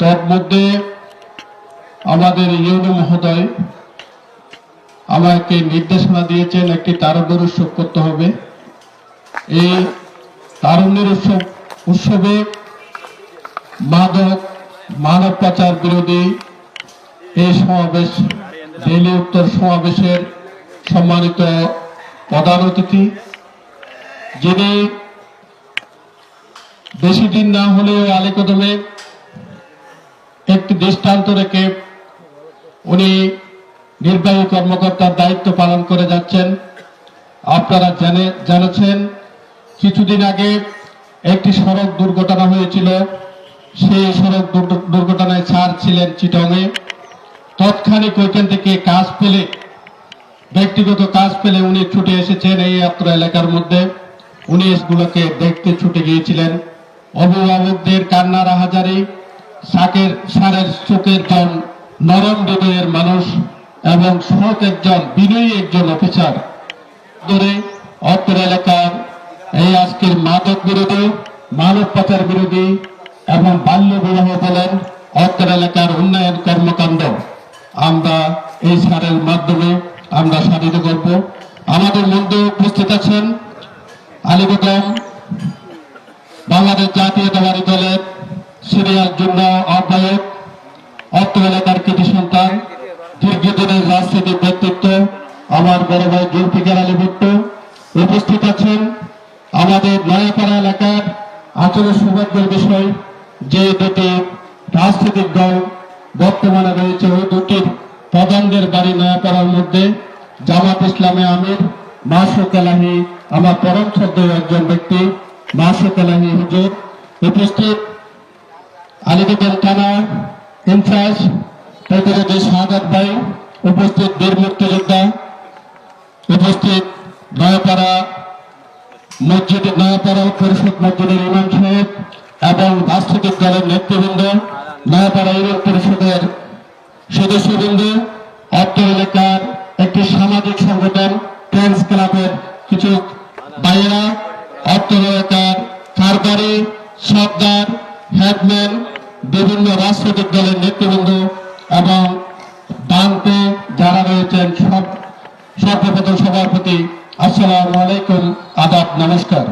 তার মধ্যে আমাদের ইউনো মহোদয় আমাকে নির্দেশনা দিয়েছেন একটি তারুণ্যের উৎসব করতে হবে। এই তারুণ্যের উৎসব, উৎসবে মাদক, মানব পাচার বিরোধী এই সমাবেশ ডেলি উত্তর সমাবেশের সম্মানিত প্রধান অতিথি, যিনি বেশি দিন না হলেও আলিকদমে দৃষ্টান্ত রেখে উনি নির্বাহী কর্মকর্তার দায়িত্ব পালন করে যাচ্ছেন। আপনারা জানে, জেনেছেন, কিছুদিন আগে একটি সড়ক দুর্ঘটনা হয়েছিল। সেই সড়ক দুর্ঘ- দুর্ঘটনায় ছাড় ছিলেন চিটংয়ে। তৎক্ষণিক ওইখান থেকে কাজ পেলে, ব্যক্তিগত কাজ পেলে উনি ছুটে এসেছেন এই অত্র এলাকার মধ্যে। উনি এগুলোকে দেখতে ছুটে গিয়েছিলেন। অভিভাবকদের কান্নার হাজারি সাকের সারের চোখের জন নরম হৃদয়ের মানুষ এবং সৎ একজন, বিনয়ী একজন অফিসার। ধরে অত্র এলাকার এই আজকের মাদক বিরোধী, মানব পাচার বিরোধী এবং বাল্য বিবাহ বলেন অত্র এলাকার উন্নয়ন কর্মকাণ্ড। আমরা এই সারের মাধ্যমে আমরা সাধিত করব। আমাদের মধ্যে উপস্থিত আছেন আলিগতম বাংলাদেশ সিরিয়াল যুগ্ম আহ্বায়ক অত্র এলাকার কৃতি সন্তান, দীর্ঘদিনের রাজনৈতিক ব্যক্তিত্ব, আমার বড় ভাই জুলফিকার আলী ভুট্টো উপস্থিত আছেন। আমাদের নয়াপাড়া এলাকার আচরণ সৌভাগ্যের বিষয়, যে দুটি রাজনৈতিক দল বর্তমানে রয়েছে ওই দুটির প্রধানদের বাড়ি নয়াপাড়ার মধ্যে। জামাত ইসলামে আমির মাসুক এলাহি আমার পরম শ্রদ্ধেয় একজন ব্যক্তি মাসুক এলাহি হুজুর, উপস্থিত। আলিগঞ্জ থানা ইনচার্জ প্রতিনিধি শাহাদ ভাই, উপস্থিত বীর মুক্তিযোদ্ধা, উপস্থিত নয়াপাড়া মসজিদ, নয়াপাড়া পরিষদ মসজিদের ইমাম সাহেব এবং রাজনৈতিক দলের নেতৃবৃন্দ, নয়াপাড়া ইউনিয়ন পরিষদের সদস্যবৃন্দ, অত্র এলাকার একটি সামাজিক সংগঠন ফ্রেন্ডস ক্লাবের কিছু ভাইয়েরা, অত্র এলাকার কারবারি, সর্দার, হেডম্যান বিভিন্ন রাজনৈতিক দলের নেতৃবৃন্দ এবং ডানতে যারা রয়েছেন সব সর্বপ্রথম সভাপতি, আসসালামু আলাইকুম, আদাব, নমস্কার।